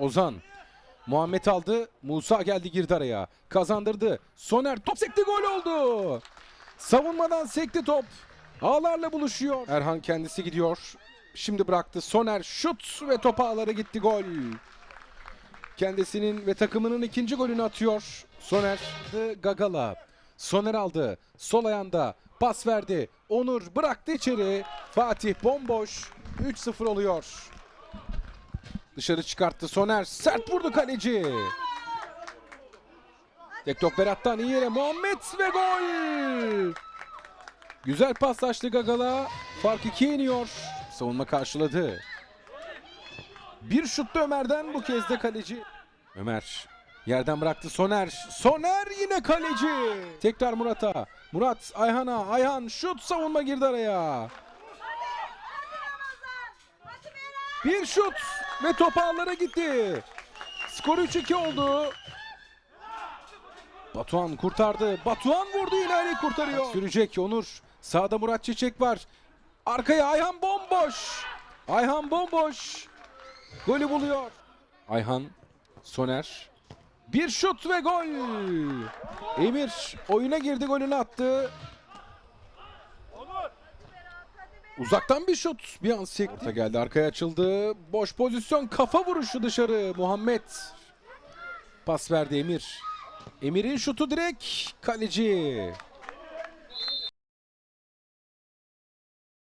Ozan. Muhammed aldı. Musa geldi girdi araya. Kazandırdı. Soner top sekti gol oldu. Savunmadan sekti top. Ağlarla buluşuyor. Erhan kendisi gidiyor. Şimdi bıraktı. Soner şut ve top ağlara gitti gol. Kendisinin ve takımının ikinci golünü atıyor. Soner Gagala. Soner aldı. Sol ayağında pas verdi. Onur bıraktı içeri. Fatih bomboş. 3-0 oluyor. Dışarı çıkarttı Soner. Sert vurdu kaleci. Tektok Berat'tan iyi yere Muhammed ve gol. Güzel paslaştı Gagala. Fark ikiye iniyor. Savunma karşıladı. Bir şuttu Ömer'den bu kez de kaleci. Ömer yerden bıraktı Soner. Soner yine kaleci. Tekrar Murat'a. Murat Ayhan'a. Ayhan şut savunma girdi araya. Bir şut ve top ağlara gitti. Skor 3-2 oldu. Batuhan kurtardı. Batuhan vurdu yine kurtarıyor. Sürecek Onur. Sağda Murat Çiçek var. Arkaya Ayhan bomboş. Ayhan bomboş. Golü buluyor. Ayhan, Soner. Bir şut ve gol. Emir oyuna girdi golünü attı. Uzaktan bir şut. Bir an. Orta geldi arkaya açıldı. Boş pozisyon kafa vuruşu dışarı. Muhammed. Pas verdi Emir. Emir'in şutu direkt kaleci.